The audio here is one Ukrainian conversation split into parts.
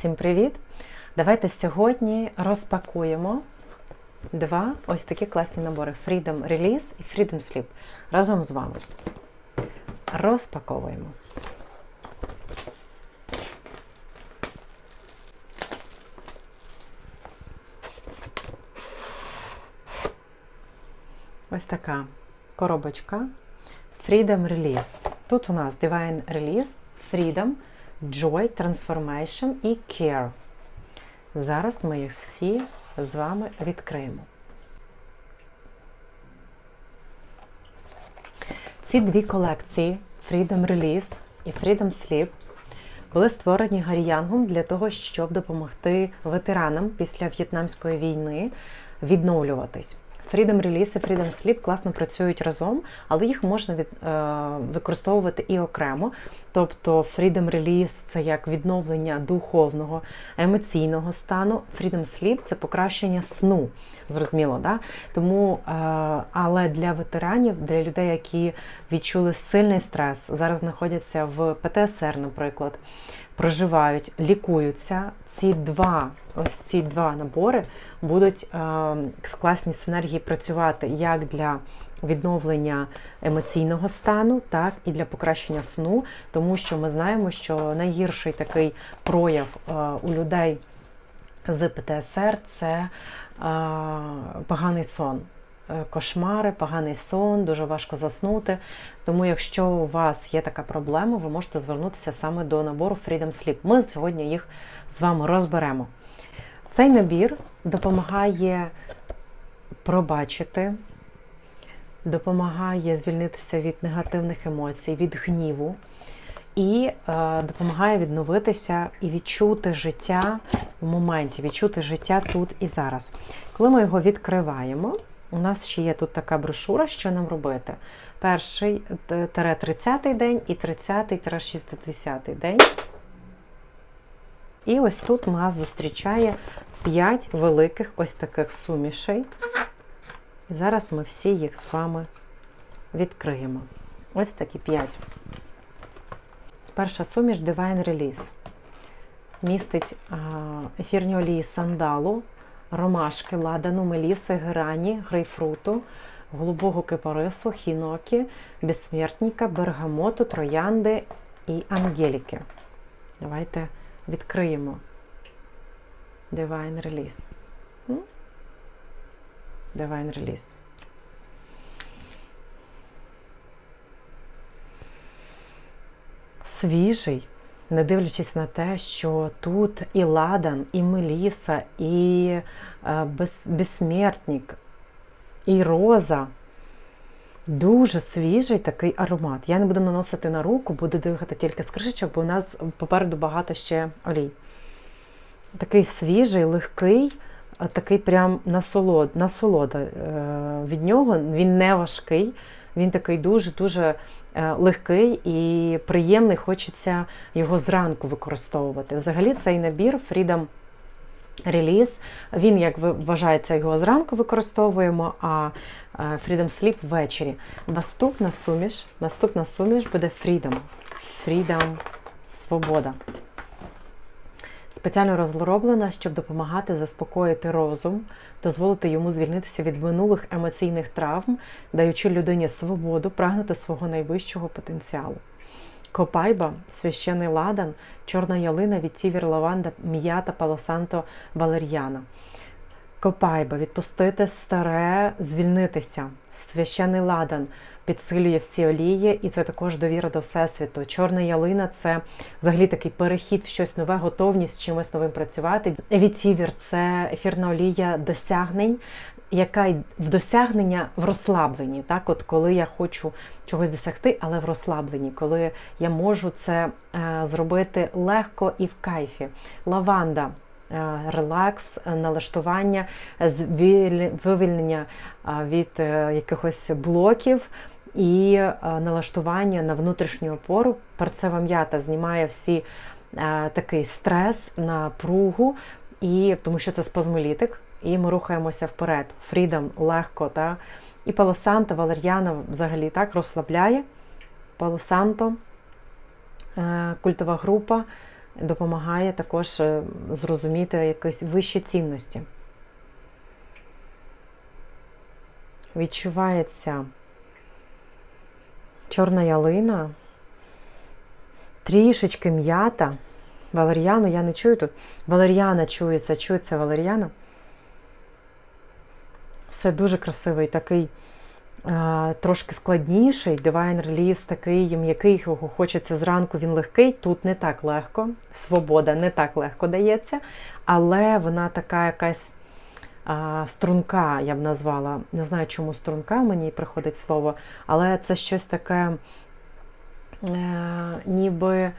всім привіт! Давайте сьогодні розпакуємо два ось такі класні набори Freedom Release і Freedom Sleep разом з вами. Розпаковуємо. Ось така коробочка Freedom Release. Тут у нас Divine Release, Freedom, Joy, Transformation і Care. Зараз ми їх всі з вами відкриємо. Ці дві колекції Freedom Release і Freedom Sleep були створені Гаррі Янгом для того, щоб допомогти ветеранам після В'єтнамської війни відновлюватись. Freedom Release і Freedom Sleep класно працюють разом, але їх можна від, е, використовувати і окремо. Тобто Freedom Release – це як відновлення духовного, емоційного стану. Freedom Sleep – це покращення сну. Зрозуміло, да? Тому, е, але для ветеранів, для людей, які відчули сильний стрес, зараз знаходяться в ПТСР, наприклад, проживають, лікуються. Ці два ось ці два набори будуть е, в класній синергії працювати як для відновлення емоційного стану, так і для покращення сну, тому що ми знаємо, що найгірший такий прояв е, у людей з ПТСР це е, поганий сон. Кошмари, поганий сон, дуже важко заснути. Тому, якщо у вас є така проблема, ви можете звернутися саме до набору Freedom Sleep. Ми сьогодні їх з вами розберемо. Цей набір допомагає пробачити, допомагає звільнитися від негативних емоцій, від гніву і е, допомагає відновитися і відчути життя в моменті, відчути життя тут і зараз. Коли ми його відкриваємо, у нас ще є тут така брошура, що нам робити. Перший 30-й день і 30-60-й день. І ось тут нас зустрічає 5 великих ось таких сумішей. І зараз ми всі їх з вами відкриємо. Ось такі 5. Перша суміш Divine Release. Містить ефірні олії сандалу, ромашки, ладану, меліси, грані, грейпфруту, голубого кипарису, хінокі, безсмертника, бергамоту, троянди і ангеліки. Давайте відкриємо Divine Release. Divine Release. Свіжий, не дивлячись на те, що тут і Ладан, і Меліса, і е, безсмертник, і роза. Дуже свіжий такий аромат. Я не буду наносити на руку, буду дихати тільки з кришечок, бо у нас попереду багато ще олій. Такий свіжий, легкий, такий прям насолод, насолода е, від нього. Він не важкий, він такий дуже-дуже е, легкий і приємний, хочеться його зранку використовувати. Взагалі, цей набір Freedom Release, він, як вважається, його зранку використовуємо, а е, Freedom Sleep ввечері. Наступна суміш, наступна суміш буде Freedom. Freedom Свобода. Спеціально розроблена, щоб допомагати заспокоїти розум, дозволити йому звільнитися від минулих емоційних травм, даючи людині свободу прагнути свого найвищого потенціалу. Копайба, священий ладан, чорна ялина від тівір лаванда, м'ята палосанто валер'яна. Копайба відпустити старе, звільнитися. Священий ладан підсилює всі олії, і це також довіра до Всесвіту. Чорна ялина це взагалі такий перехід в щось нове, готовність з чимось новим працювати. Вітівір це ефірна олія досягнень. Яка в досягнення в розслабленні, так, от коли я хочу чогось досягти, але в розслабленні, коли я можу це е, зробити легко і в кайфі. Лаванда релакс, налаштування, вивільнення від е, якихось блоків. І е, налаштування на внутрішню опору. Перцева м'ята знімає всі такий стрес, напругу, і тому що це спазмолітик, і ми рухаємося вперед. Фрідом легко. Та? І палосанто, валер'яна взагалі так розслабляє. Палосанто, культова група допомагає також е, зрозуміти якісь вищі цінності. Відчувається чорна ялина, трішечки м'ята. Валеріану я не чую тут. Валеріана чується, чується валеріана. Все дуже красивий, такий трошки складніший. Divine Release такий м'який, його хочеться зранку, він легкий. Тут не так легко. Свобода не так легко дається, але вона така якась струнка, я б назвала. Не знаю, чому струнка мені приходить слово, але це щось таке, е, ніби.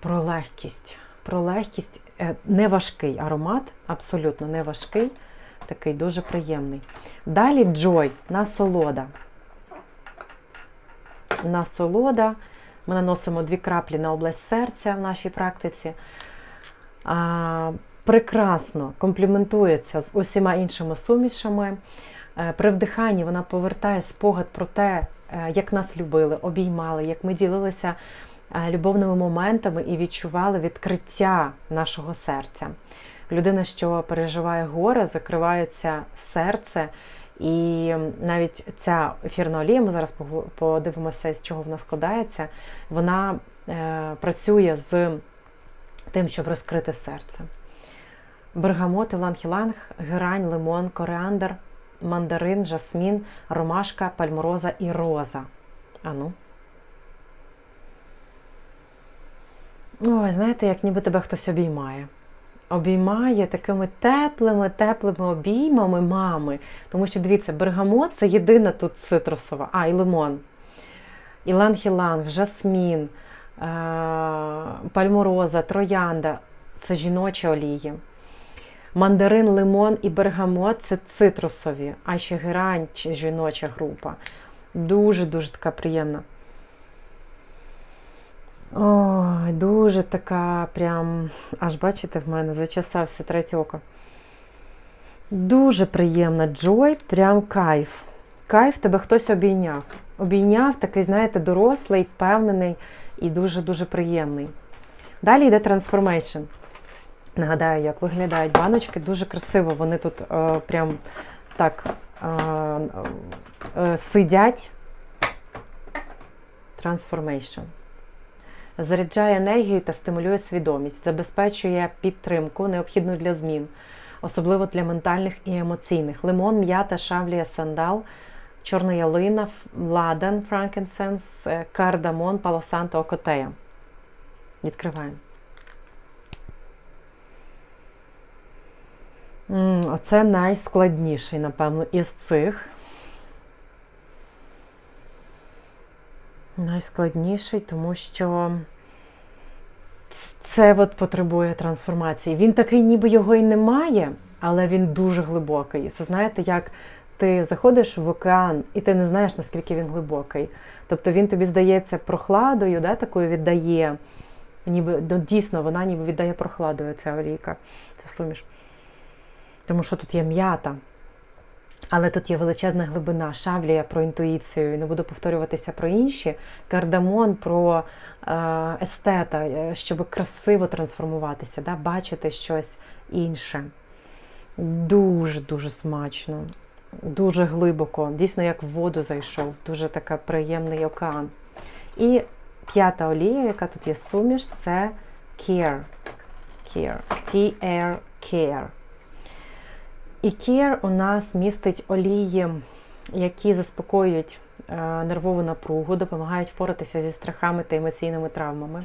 Про легкість. Про легкість Е, не важкий аромат, абсолютно не важкий, такий дуже приємний. Далі Joy, насолода. Насолода. Ми наносимо дві краплі на область серця в нашій практиці. А, Прекрасно компліментується з усіма іншими сумішами. Е, При вдиханні вона повертає спогад про те, е, як нас любили, обіймали, як ми ділилися е, любовними моментами і відчували відкриття нашого серця. Людина, що переживає горе, закривається серце. І навіть ця ефірна олія, ми зараз подивимося, з чого вона складається, вона е, працює з тим, щоб розкрити серце. Бергамот, іланг-іланг, герань, лимон, коріандр, мандарин, жасмін, ромашка, пальмороза і роза. Ану. Ой, знаєте, як ніби тебе хтось обіймає. Обіймає такими теплими, теплими обіймами мами. Тому що, дивіться, бергамот це єдина тут цитрусова, а, і лимон. Іланг-іланг, жасмін, е- пальмороза, троянда це жіночі олії. Мандарин, лимон і бергамот це цитрусові, а ще герань жіноча група. Дуже-дуже така приємна. Ой, дуже така, прям, аж бачите, в мене зачесався третє око. Дуже приємна Джой, прям кайф. Кайф тебе хтось обійняв. Обійняв такий, знаєте, дорослий, впевнений і дуже-дуже приємний. Далі йде Transformation. Нагадаю, як виглядають баночки. Дуже красиво. Вони тут е, прям так е, е, сидять. Transformation. Заряджає енергію та стимулює свідомість, забезпечує підтримку, необхідну для змін, особливо для ментальних і емоційних. Лимон, м'ята, шавлія, сандал, чорна ялина, ладан, франкенсенс, е, кардамон, палосанто, окотея. Відкриваємо. Оце найскладніший, напевно, із цих. Найскладніший, тому що це от потребує трансформації. Він такий, ніби його і немає, але він дуже глибокий. Це знаєте, як ти заходиш в океан, і ти не знаєш, наскільки він глибокий. Тобто він тобі здається прохладою, да, такою віддає. Ніби ну, дійсно вона ніби віддає прохладою ця олійка, ця суміш. Тому що тут є м'ята. Але тут є величезна глибина, шавлія про інтуїцію. Не буду повторюватися про інші. Кардамон про е, естета, е, щоб красиво трансформуватися, да? бачити щось інше. Дуже-дуже смачно, дуже глибоко. Дійсно, як в воду зайшов, дуже така приємний океан. І п'ята олія, яка тут є суміш, це Care. Care. T-R Care. І Care у нас містить олії, які заспокоюють е, нервову напругу, допомагають впоратися зі страхами та емоційними травмами.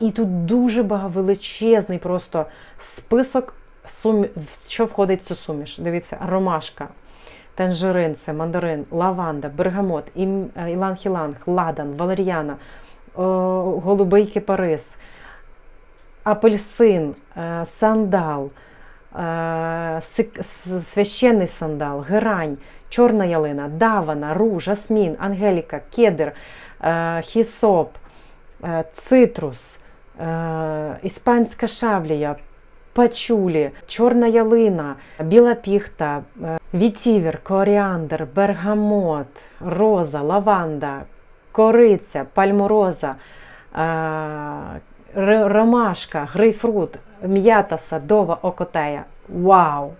І тут дуже величезний просто список, сум... що входить в цю суміш. Дивіться, ромашка, танжерин, це мандарин, лаванда, бергамот, е, іланг-іланг, ладан, валеріана, голубий кипарис, апельсин, е, сандал священний сандал, герань, чорна ялина, давана, ру, жасмін, ангеліка, кедр, е, хісоп, е, цитрус, е, іспанська шавлія, пачулі, чорна ялина, біла піхта, е, вітівер, коріандр, бергамот, роза, лаванда, кориця, пальмороза, е, ромашка, грейпфрут, м'ята садова, окотея. Вау!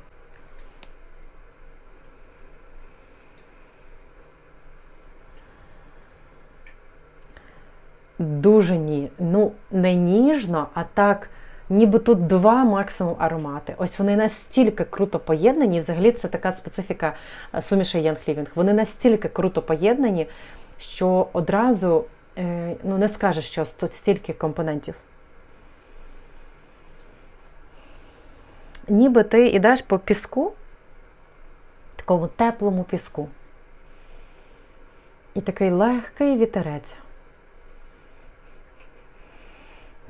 Дуже ні. Ну, не ніжно, а так, ніби тут два максимум аромати. Ось вони настільки круто поєднані. Взагалі це така специфіка е, суміші Living. Вони настільки круто поєднані, що одразу е, ну, не скажеш, що тут стільки компонентів. Ніби ти йдеш по піску, такому теплому піску. І такий легкий вітерець.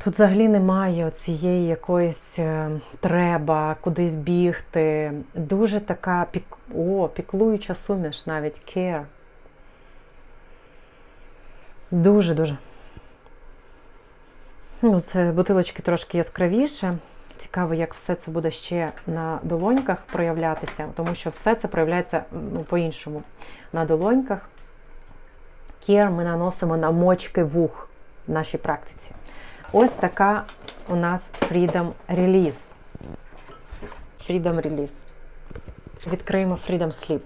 Тут взагалі немає цієї якоїсь е, треба кудись бігти. Дуже така пік... О, піклуюча суміш, навіть care. Дуже-дуже. Ну, це бутилочки трошки яскравіше. Цікаво, як все це буде ще на долоньках проявлятися, тому що все це проявляється ну, по-іншому. На долоньках кір ми наносимо на мочки вух в нашій практиці. Ось така у нас Freedom Release. Freedom Release. Відкриємо Freedom Sleep.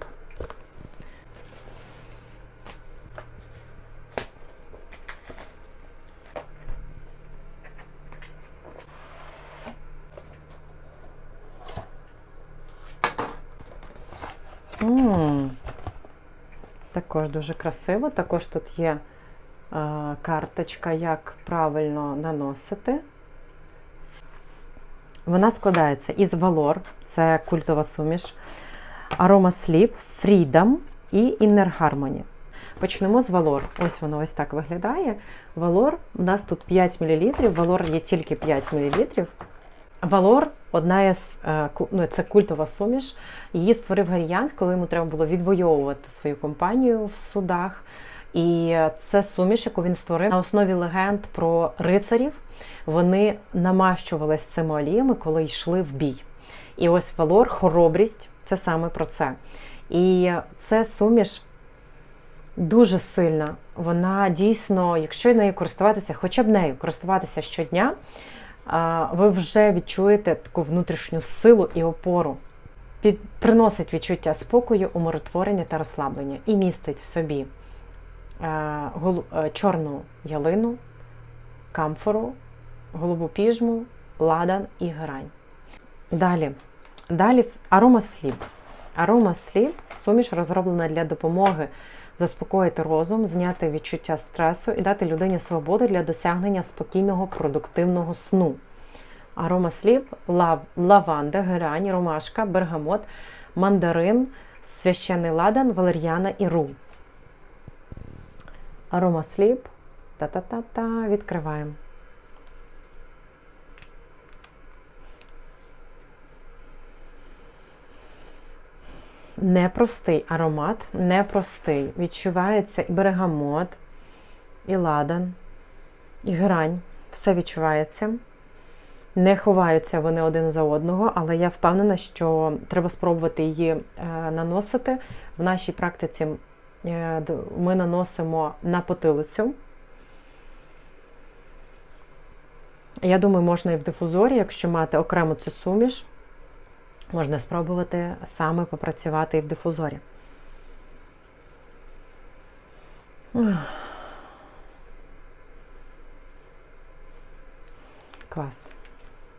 Також дуже красиво. Також тут є е, карточка, як правильно наносити. Вона складається із Valor, це культова суміш, Aroma Sleep, Freedom і Inner Harmony. Почнемо з Valor. Ось воно ось так виглядає. Valor у нас тут 5 мл, Valor є тільки 5 мл. Valor одна із е, ну, це культова суміш. Її створив Гаріянг, коли йому треба було відвоювати свою компанію в судах. І це суміш, яку він створив на основі легенд про рицарів. Вони намащувались цими оліями, коли йшли в бій. І ось Валор, хоробрість це саме про це. І це суміш дуже сильна. Вона дійсно, якщо нею користуватися, хоча б нею користуватися щодня, ви вже відчуєте таку внутрішню силу і опору. Під, приносить відчуття спокою, умиротворення та розслаблення і містить в собі е, голу- е, чорну ялину, камфору, голубу піжму, ладан і грань. Далі. Далі арома сліп. Арома сліп суміш розроблена для допомоги заспокоїти розум, зняти відчуття стресу і дати людині свободу для досягнення спокійного продуктивного сну. Арома сліп, лав, лаванда, герань, ромашка, бергамот, мандарин, священний ладан, валер'яна і ру. Арома сліп. Та-та-та-та. Відкриваємо. Непростий аромат, непростий. Відчувається і берегамот, і ладан, і грань. Все відчувається. Не ховаються вони один за одного, але я впевнена, що треба спробувати її е, наносити. В нашій практиці е, ми наносимо на потилицю. Я думаю, можна і в дифузорі, якщо мати окремо цю суміш, можна спробувати саме попрацювати і в дифузорі. Клас.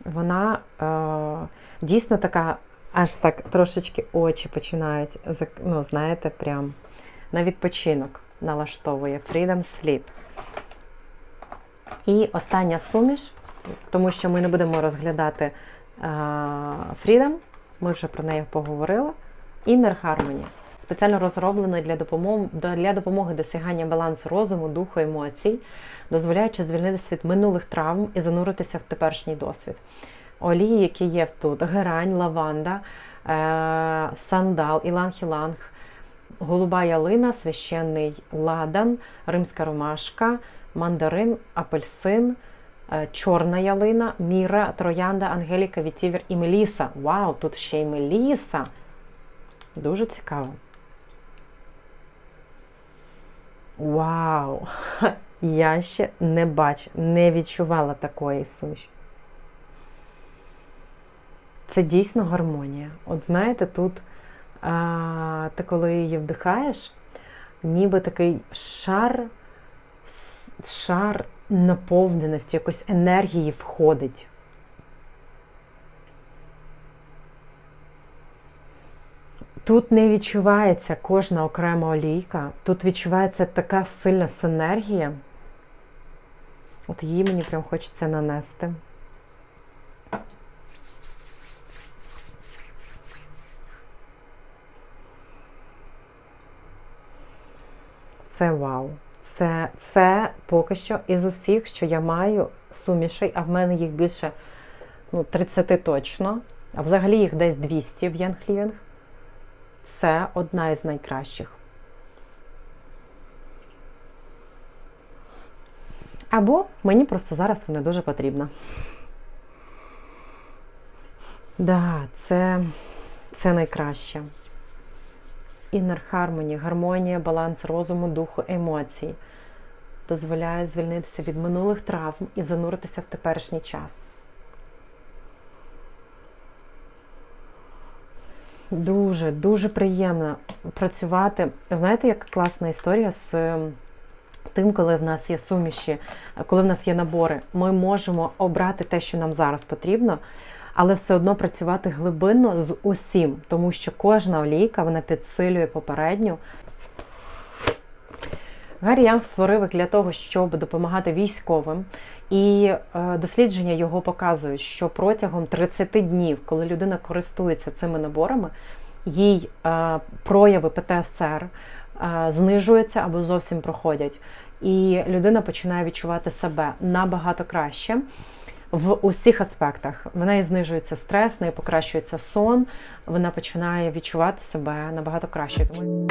Вона е, дійсно така, аж так трошечки очі починають, ну, знаєте, прям на відпочинок налаштовує Freedom Sleep. І остання суміш, тому що ми не будемо розглядати е, Freedom, ми вже про неї поговорили. Inner Harmony. Спеціально розроблена для допомоги, для допомоги досягання балансу розуму, духу, емоцій, дозволяючи звільнитися від минулих травм і зануритися в теперішній досвід. Олії, які є тут: герань, лаванда, е, сандал, іланг-іланг, голуба ялина, священний ладан, римська ромашка, мандарин, апельсин, чорна ялина, міра, троянда, ангеліка, вітівер і меліса. Вау, тут ще й меліса. Дуже цікаво. Вау! Я ще не бач, не відчувала такої суміші. Це дійсно гармонія. От знаєте, тут а, ти коли її вдихаєш, ніби такий шар, шар наповненості, якоїсь енергії входить. Тут не відчувається кожна окрема олійка, тут відчувається така сильна синергія. От її мені прям хочеться нанести. Це вау. Це, це поки що із усіх, що я маю сумішей, а в мене їх більше ну, 30 точно, а взагалі їх десь 200 в Янг Лівінг. Це одна із найкращих. Або мені просто зараз вона дуже потрібна. Да, це, це найкраще. Inner Harmony, гармонія, баланс розуму, духу, емоцій. Дозволяє звільнитися від минулих травм і зануритися в теперішній час. Дуже, дуже приємно працювати. Знаєте, яка класна історія з ем, тим, коли в нас є суміші, коли в нас є набори, ми можемо обрати те, що нам зараз потрібно, але все одно працювати глибинно з усім, тому що кожна олійка вона підсилює попередню. Гаррі Янг створив для того, щоб допомагати військовим. І е, дослідження його показують, що протягом 30 днів, коли людина користується цими наборами, їй е, прояви ПТСР е, знижуються або зовсім проходять. І людина починає відчувати себе набагато краще в усіх аспектах. В неї знижується стрес, в неї покращується сон, вона починає відчувати себе набагато краще. Тому